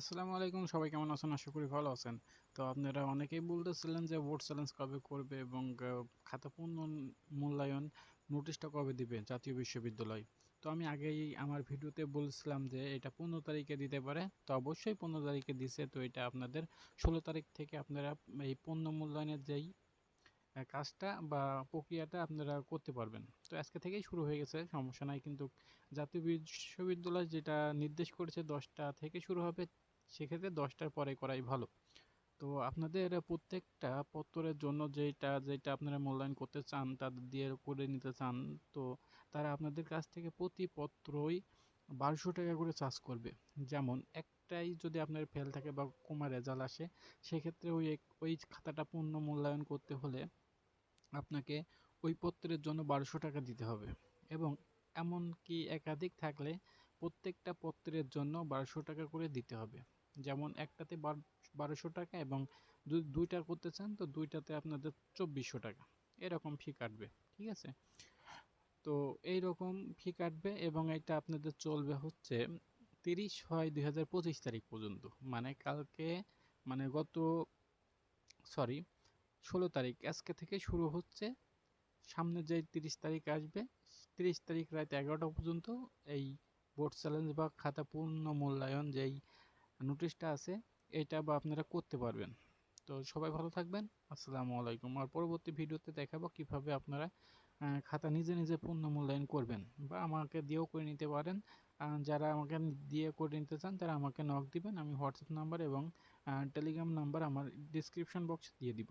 আসসালামু আলাইকুম। সবাই কেমন আছেন? আশা করি ভালো আছেন। তো আপনারা অনেকেই বলতেছিলেন যে ভোট চ্যালেঞ্জ কবে করবে এবং খাতা পূর্ণ মূল্যায়ন নোটিশটা কবে দিবে জাতীয় বিশ্ববিদ্যালয়? তো আমি আগেই আমার ভিডিওতে বলছিলাম যে এটা পনেরো তারিখে দিতে পারে। তো অবশ্যই পনেরো তারিখে দিছে। তো এটা আপনাদের ষোলো তারিখ থেকে আপনারা এই পণ্য মূল্যায়নের যেই কাজটা বা প্রক্রিয়াটা আপনারা করতে পারবেন। তো আজকে থেকেই শুরু হয়ে গেছে, সমস্যা নাই। কিন্তু জাতীয় বিশ্ববিদ্যালয় যেটা নির্দেশ করেছে দশটা থেকে শুরু হবে, সেক্ষেত্রে দশটার পরে করাই ভালো। তো আপনাদের প্রত্যেকটা পত্রের জন্য যেটা যেটা আপনারা মূল্যায়ন করতে চান তাদের দিয়ে করে নিতে চান, তো তারা আপনাদের কাছ থেকে প্রতি পত্রই বারোশো টাকা করে চার্জ করবে। যেমন একটাই যদি আপনার ফেল থাকে বা কমা রেজাল্ট আসে, সেক্ষেত্রে ওই ওই খাতাটা পূর্ণ মূল্যায়ন করতে হলে আপনাকে ওই পত্রের জন্য বারোশো টাকা দিতে হবে। এবং এমনকি একাধিক থাকলে প্রত্যেকটা পত্রের জন্য বারোশো টাকা করে দিতে হবে। যেমন একটাতে বারোশো টাকা এবং যদি দুইটার করতে চান, তো দুইটাতে আপনাদের চব্বিশশো টাকা। এরকম ফি কাটবে, ঠিক আছে? তো এই রকম ফি কাটবে এবং এটা আপনাদের চলবে হচ্ছে তিরিশ হয় দুই হাজার পঁচিশ তারিখ পর্যন্ত। মানে কালকে মানে গত সরি ষোলো তারিখ। আজকে থেকে শুরু হচ্ছে। সামনে যে তিরিশ তারিখ আসবে, তিরিশ তারিখ রাত এগারোটা পর্যন্ত এই বোর্ড চ্যালেঞ্জ বা খাতা পূর্ণ মূল্যায়ন যেই নোটিশটা আছে, এটা বা আপনারা করতে পারবেন। তো সবাই ভালো থাকবেন। আসসালামু আলাইকুম। আর পরবর্তী ভিডিওতে দেখাবো কীভাবে আপনারা খাতা নিজে নিজে পূর্ণ মূল্যায়ন করবেন বা আমাকে দিয়েও করে নিতে পারেন। যারা আমাকে দিয়ে করে নিতে চান, তারা আমাকে নক দিবেন। আমি হোয়াটসঅ্যাপ নাম্বার এবং টেলিগ্রাম নাম্বার আমার ডিসক্রিপশন বক্সে দিয়ে দিব।